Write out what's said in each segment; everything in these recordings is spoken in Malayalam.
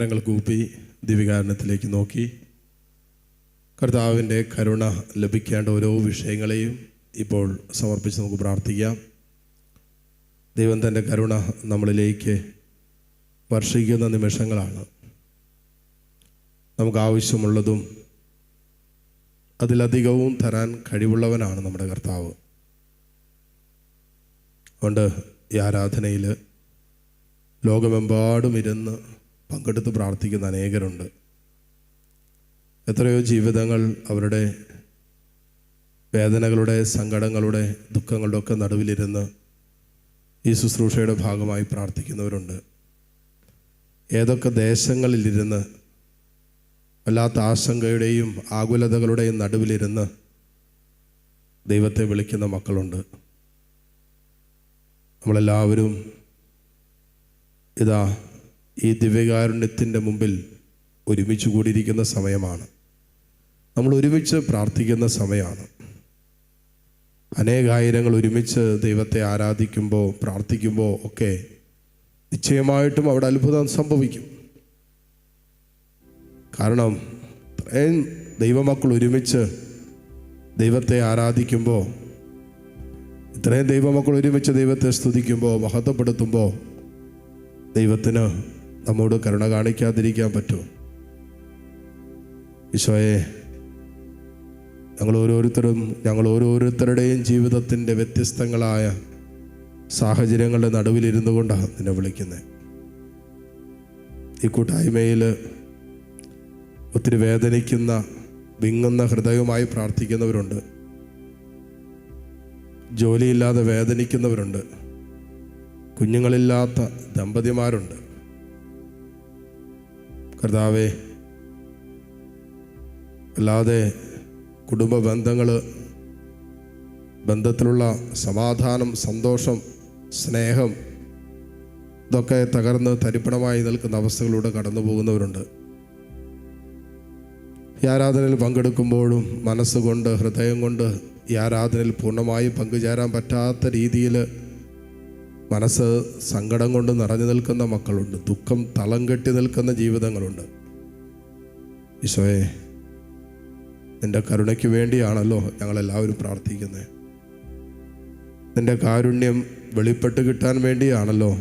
കരങ്ങൾ കൂപ്പി ദിവികാരണത്തിലേക്ക് നോക്കി. കർത്താവിന്റെ കരുണ ലഭിക്കേണ്ട ഓരോ വിഷയങ്ങളെയും ഇപ്പോൾ സമർപ്പിച്ച് നമുക്ക് പ്രാർത്ഥിക്കാം. ദൈവം തന്റെ കരുണ നമ്മളിലേക്ക് വർഷിക്കുന്ന നിമിഷങ്ങളാണ്. നമുക്ക് ആവശ്യമുള്ളതും അതിലധികവും തരാൻ കഴിവുള്ളവനാണ് നമ്മുടെ കർത്താവ്. അതുകൊണ്ട് ഈ ആരാധനയിൽ ലോകമെമ്പാടും ഇരുന്ന് പങ്കെടുത്ത് പ്രാർത്ഥിക്കുന്ന അനേകരുണ്ട്. എത്രയോ ജീവിതങ്ങൾ അവരുടെ വേദനകളുടെ സങ്കടങ്ങളുടെ ദുഃഖങ്ങളുടെ ഒക്കെ നടുവിലിരുന്ന് ഈ ശുശ്രൂഷയുടെ ഭാഗമായി പ്രാർത്ഥിക്കുന്നവരുണ്ട്. ഏതൊക്കെ ദേശങ്ങളിലിരുന്ന് വല്ലാത്ത ആശങ്കയുടെയും ആകുലതകളുടെയും നടുവിലിരുന്ന് ദൈവത്തെ വിളിക്കുന്ന മക്കളുണ്ട്. നമ്മളെല്ലാവരും ഇതാ ഈ ദിവ്യകാരുണ്യത്തിന്റെ മുമ്പിൽ ഒരുമിച്ച് കൂടിയിരിക്കുന്ന സമയമാണ്. നമ്മൾ ഒരുമിച്ച് പ്രാർത്ഥിക്കുന്ന സമയമാണ്. അനേകായിരങ്ങൾ ഒരുമിച്ച് ദൈവത്തെ ആരാധിക്കുമ്പോൾ പ്രാർത്ഥിക്കുമ്പോൾ ഒക്കെ നിശ്ചയമായിട്ടും അവിടെ അത്ഭുതം സംഭവിക്കും. കാരണം ഇത്രയും ദൈവമക്കൾ ഒരുമിച്ച് ദൈവത്തെ ആരാധിക്കുമ്പോൾ ഇത്രയും ദൈവമക്കൾ ഒരുമിച്ച് ദൈവത്തെ സ്തുതിക്കുമ്പോൾ മഹത്വപ്പെടുത്തുമ്പോൾ ദൈവത്തിന് നമ്മോട് കരുണ കാണിക്കാതിരിക്കാൻ പറ്റുമോ? ഈശോയെ ഞങ്ങൾ ഓരോരുത്തരും ഞങ്ങൾ ഓരോരുത്തരുടെയും ജീവിതത്തിന്റെ വ്യത്യസ്തങ്ങളായ സാഹചര്യങ്ങളുടെ നടുവിലിരുന്നു കൊണ്ടാണ് നിന്നെ വിളിക്കുന്നത് ഈ കൂട്ടായ്മയിൽ ഒത്തിരി വേദനിക്കുന്ന വിങ്ങുന്ന ഹൃദയവുമായി പ്രാർത്ഥിക്കുന്നവരുണ്ട്. ജോലിയില്ലാതെ വേദനിക്കുന്നവരുണ്ട്. കുഞ്ഞുങ്ങളില്ലാത്ത ദമ്പതിമാരുണ്ട്. കർത്താവെ അല്ലാതെ കുടുംബ ബന്ധങ്ങൾ ബന്ധത്തിലുള്ള സമാധാനം സന്തോഷം സ്നേഹം ഇതൊക്കെ തകർന്ന് തരിപ്പണമായി നിൽക്കുന്ന അവസ്ഥകളിലൂടെ കടന്നു പോകുന്നവരുണ്ട്. ഈ ആരാധനയിൽ പങ്കെടുക്കുമ്പോഴും മനസ്സുകൊണ്ട് ഹൃദയം കൊണ്ട് ഈ ആരാധനയിൽ പൂർണമായി പങ്കുചേരാൻ പറ്റാത്ത രീതിയിൽ മനസ്സ് സങ്കടം കൊണ്ട് നിറഞ്ഞു നിൽക്കുന്ന മക്കളുണ്ട്. ദുഃഖം തളം കെട്ടി നിൽക്കുന്ന ജീവിതങ്ങളുണ്ട്. ഈശോയെ നിന്റെ കരുണയ്ക്ക് വേണ്ടിയാണല്ലോ ഞങ്ങളെല്ലാവരും പ്രാർത്ഥിക്കുന്നത്. നിന്റെ കാരുണ്യം വെളിപ്പെട്ട് കിട്ടാൻ വേണ്ടിയാണല്ലോ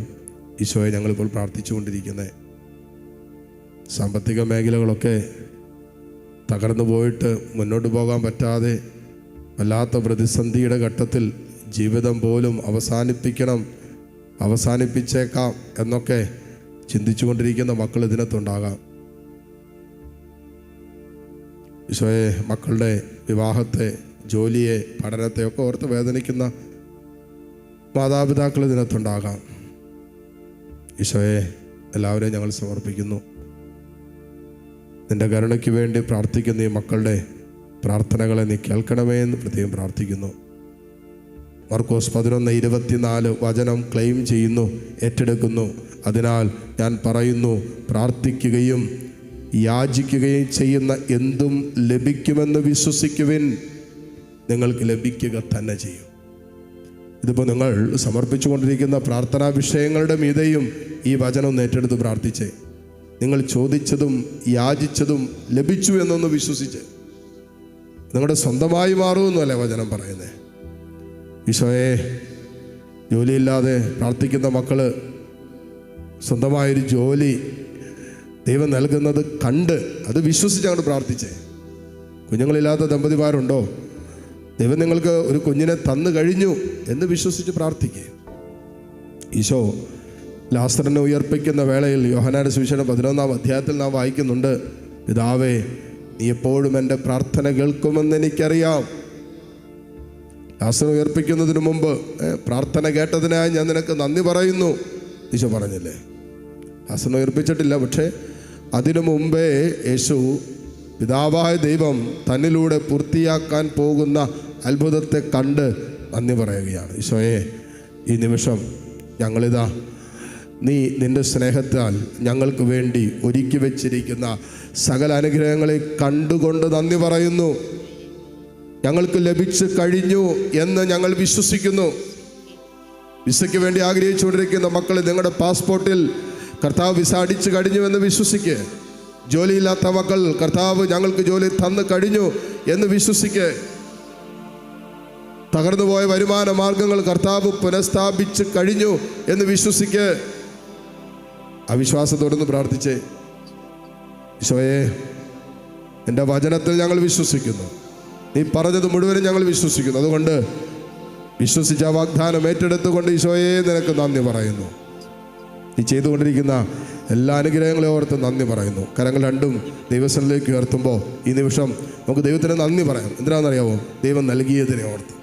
ഈശോയെ ഞങ്ങളിപ്പോൾ പ്രാർത്ഥിച്ചുകൊണ്ടിരിക്കുന്നത്. സാമ്പത്തിക മേഖലകളൊക്കെ തകർന്നു പോയിട്ട് മുന്നോട്ട് പോകാൻ പറ്റാതെ വല്ലാത്ത പ്രതിസന്ധിയുടെ ഘട്ടത്തിൽ ജീവിതം പോലും അവസാനിപ്പിക്കണം അവസാനിപ്പിച്ചേക്കാം എന്നൊക്കെ ചിന്തിച്ചുകൊണ്ടിരിക്കുന്ന മക്കൾ ഇതിനകത്തുണ്ടാകാം. ഈശോയെ മക്കളുടെ വിവാഹത്തെ ജോലിയെ പഠനത്തെ ഒക്കെ ഓർത്ത് വേദനിക്കുന്ന മാതാപിതാക്കൾ ഇതിനകത്തുണ്ടാകാം. ഈശോയെ എല്ലാവരെയും ഞങ്ങൾ സമർപ്പിക്കുന്നു. നിന്റെ കരുണയ്ക്ക് വേണ്ടി പ്രാർത്ഥിക്കുന്ന ഈ മക്കളുടെ പ്രാർത്ഥനകളെ നീ കേൾക്കണമേ എന്ന് പ്രത്യേകം പ്രാർത്ഥിക്കുന്നു. മർക്കോസ് പതിനൊന്ന് ഇരുപത്തിനാല് വചനം ക്ലെയിം ചെയ്യുന്നു ഏറ്റെടുക്കുന്നു. അതിനാൽ ഞാൻ പറയുന്നു പ്രാർത്ഥിക്കുകയും യാചിക്കുകയും ചെയ്യുന്ന എന്തും ലഭിക്കുമെന്ന് വിശ്വസിക്കുവിൻ. നിങ്ങൾക്ക് ലഭിക്കുക തന്നെ ചെയ്യും. ഇതിപ്പോൾ നിങ്ങൾ സമർപ്പിച്ചുകൊണ്ടിരിക്കുന്ന പ്രാർത്ഥനാ വിഷയങ്ങളുടെ മീതെയും ഈ വചനം ഏറ്റെടുത്ത് പ്രാർത്ഥിച്ചേ. നിങ്ങൾ ചോദിച്ചതും യാചിച്ചതും ലഭിച്ചു എന്നൊന്ന് വിശ്വസിച്ച്. നിങ്ങളുടെ സ്വന്തമായി മാറുമെന്നല്ലേ വചനം പറയുന്നത് ഈശോയെ ജോലിയില്ലാതെ പ്രാർത്ഥിക്കുന്ന മക്കൾ സ്വന്തമായൊരു ജോലി ദൈവം നൽകുന്നത് കണ്ട് അത് വിശ്വസിച്ച് അങ്ങോട്ട് പ്രാർത്ഥിച്ചേ. കുഞ്ഞുങ്ങളില്ലാത്ത ദമ്പതിമാരുണ്ടോ? ദൈവം നിങ്ങൾക്ക് ഒരു കുഞ്ഞിനെ തന്നു കഴിഞ്ഞു എന്ന് വിശ്വസിച്ച് പ്രാർത്ഥിക്കേ. ഈശോ ലാസ്റ്ററിനെ ഉയർപ്പിക്കുന്ന വേളയിൽ യോഹനാന സുവിശേഷം പതിനൊന്നാം അധ്യായത്തിൽ നാം വായിക്കുന്നുണ്ട് പിതാവേ നീ എപ്പോഴും എന്റെ പ്രാർത്ഥന കേൾക്കുമെന്ന് എനിക്കറിയാം. ലാസ്റ്റർ ഉയർപ്പിക്കുന്നതിന് മുമ്പ് പ്രാർത്ഥന കേട്ടതിനായി ഞാൻ നിനക്ക് നന്ദി പറയുന്നു. ഈശോ പറഞ്ഞില്ലേ? ലാസ്റ്ററിനെ ഉയർപ്പിച്ചിട്ടില്ല പക്ഷേ അതിനു മുമ്പേ യേശു പിതാവായ ദൈവം തന്നിലൂടെ പൂർത്തിയാക്കാൻ പോകുന്ന അത്ഭുതത്തെ കണ്ട് നന്ദി പറയുകയാണ്. ഈശോയെ ഈ നിമിഷം ഞങ്ങളിതാ നീ നിന്റെ സ്നേഹത്താൽ ഞങ്ങൾക്ക് വേണ്ടി ഒരുക്കി വച്ചിരിക്കുന്ന സകല അനുഗ്രഹങ്ങളെ കണ്ടുകൊണ്ട് നന്ദി പറയുന്നു. ഞങ്ങൾക്ക് ലഭിച്ചു കഴിഞ്ഞു എന്ന് ഞങ്ങൾ വിശ്വസിക്കുന്നു. വിസയ്ക്ക് വേണ്ടി ആഗ്രഹിച്ചുകൊണ്ടിരിക്കുന്ന മക്കൾ നിങ്ങളുടെ പാസ്പോർട്ടിൽ കർത്താവ് വിസ വിസാടിച്ച് കഴിഞ്ഞുവെന്ന് വിശ്വസിക്ക്. ജോലിയില്ലാത്ത മക്കൾ കർത്താവ് ഞങ്ങൾക്ക് ജോലി തന്നു കഴിഞ്ഞു എന്ന് വിശ്വസിക്ക്. തകർന്നുപോയ വരുമാന മാർഗങ്ങൾ കർത്താവ് പുനഃസ്ഥാപിച്ച് കഴിഞ്ഞു എന്ന് വിശ്വസിക്ക്. അവിശ്വാസത്തോടൊന്ന് പ്രാർത്ഥിച്ചേ. ഈശോയെ എന്റെ വചനത്തിൽ ഞങ്ങൾ വിശ്വസിക്കുന്നു. നീ പറഞ്ഞത് മുഴുവനും ഞങ്ങൾ വിശ്വസിക്കുന്നു. അതുകൊണ്ട് വിശ്വസിച്ച വാഗ്ദാനം ഏറ്റെടുത്തുകൊണ്ട് ഈശോയെ നിനക്ക് നന്ദി പറയുന്നു. നീ ചെയ്തുകൊണ്ടിരിക്കുന്ന എല്ലാ അനുഗ്രഹങ്ങളെ ഓർത്ത് നന്ദി പറയുന്നു. കരങ്ങൾ രണ്ടും ദൈവസ്ഥലിലേക്ക് ഉയർത്തുമ്പോൾ ഈ നിമിഷം നമുക്ക് ദൈവത്തിന് നന്ദി പറയാം. എന്തിനാണെന്നറിയാമോ ദൈവം നൽകിയതിനെ ഓർത്ത്.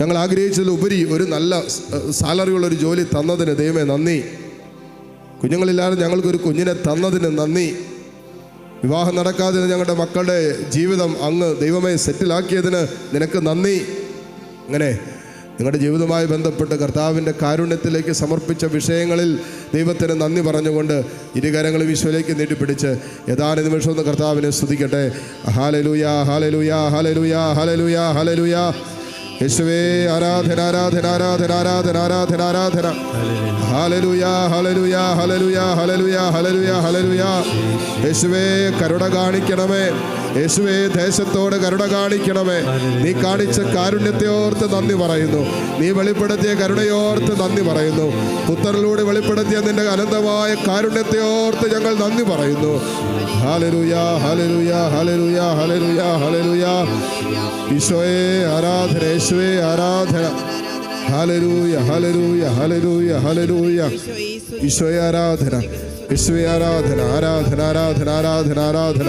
ഞങ്ങൾ ആഗ്രഹിച്ചതിലുപരി ഒരു നല്ല സാലറിയുള്ള ഒരു ജോലി തന്നതിന് ദൈവമേ നന്ദി. കുഞ്ഞുങ്ങളില്ലാതെ ഞങ്ങൾക്കൊരു കുഞ്ഞിനെ തന്നതിന് നന്ദി. വിവാഹം നടക്കാതെ ഞങ്ങളുടെ മക്കളുടെ ജീവിതം അങ്ങ് ദൈവമേ സെറ്റിലാക്കിയതിന് നിനക്ക് നന്ദി. അങ്ങനെ നിങ്ങളുടെ ജീവിതവുമായി ബന്ധപ്പെട്ട് കർത്താവിന്റെ കാരുണ്യത്തിലേക്ക് സമർപ്പിച്ച വിഷയങ്ങളിൽ ദൈവത്തിന് നന്ദി പറഞ്ഞുകൊണ്ട് ഇരുകരങ്ങൾ ഈശോയിലേക്ക് നീട്ടിപ്പിടിച്ച് ഏതാനും നിമിഷം ഒന്ന് കർത്താവിനെ സ്തുതിക്കട്ടെ. ഹാലലുയാ ഹാലലുയാ ഹാലലുയാ ഹാലലുയാ ഹാലലൂയ യേശുവേ ആരാധന ആരാധന ആരാധന ആരാധന ആരാധന ആരാധന. ഹാലലൂയ ഹാലലൂയ ഹാലലൂയ ഹാലലൂയ ഹാലലൂയ ഹാലലൂയ യേശുവേ കരുണ കാണിക്കണമേ. യേശുവേ ദേശത്തോട് കരുണ കാണിക്കണമേ. നീ കാണിച്ച കാരുണ്യത്തെ ഓർത്ത് നന്ദി പറയുന്നു. നീ വെളിപ്പെടുത്തിയ കരുണയോർത്ത് നന്ദി പറയുന്നു. പുത്രനിലൂടെ വെളിപ്പെടുത്തിയ നിന്റെ അനന്തമായ കാരുണ്യത്തെ ഓർത്ത് ഞങ്ങൾ നന്ദി പറയുന്നു. ഹാലലൂയ ഹാലലൂയ ഈശോയെ ആരാധന യേശുവേ ആരാധന. ഈശോയെ ആരാധന. ആരാധന ആരാധന ആരാധന ആരാധന ആരാധന.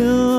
go.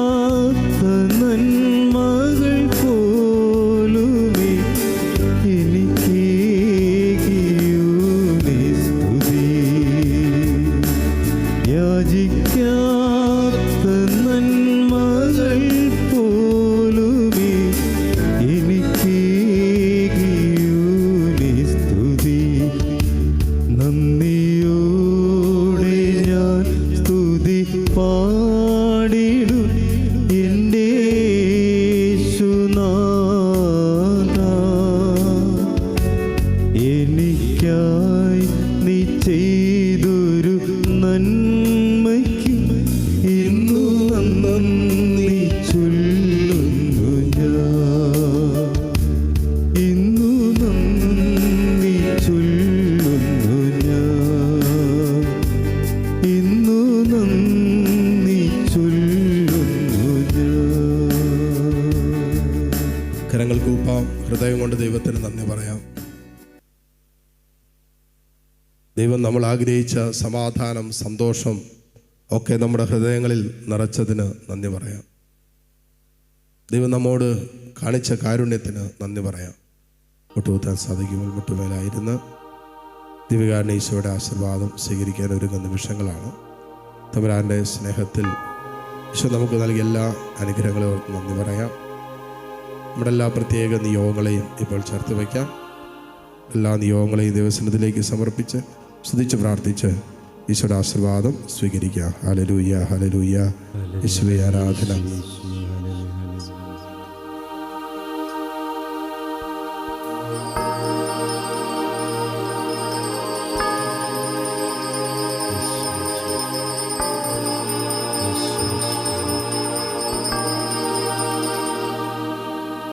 നമ്മൾ ആഗ്രഹിച്ച സമാധാനം സന്തോഷം ഒക്കെ നമ്മുടെ ഹൃദയങ്ങളിൽ നിറച്ചതിന് നന്ദി പറയാം. ദൈവം നമ്മോട് കാണിച്ച കാരുണ്യത്തിന് നന്ദി പറയാം. മുട്ടുകുത്താൻ സാധിക്കുമ്പോൾ മുട്ടുമേലായിരുന്ന് ദിവികാരന്റെ ഈശോയുടെ ആശീർവാദം സ്വീകരിക്കാൻ ഒരുങ്ങുന്ന നിമിഷങ്ങളാണ്. തമ്പുരാന്റെ സ്നേഹത്തിൽ ഈശോ നമുക്ക് നൽകിയ എല്ലാ അനുഗ്രഹങ്ങളും നന്ദി പറയാം. നമ്മുടെ എല്ലാ പ്രത്യേക നിയോഗങ്ങളെയും ഇപ്പോൾ ചേർത്ത് വയ്ക്കാം. എല്ലാ നിയോഗങ്ങളെയും ദിവസത്തിലേക്ക് സമർപ്പിച്ച് സ്തുതിച്ച് പ്രാർത്ഥിച്ച് ഈശോയുടെ ആശീർവാദം സ്വീകരിക്കുക. ഹലലൂയ ഹലലൂയ ഈശ്വര ആരാധന.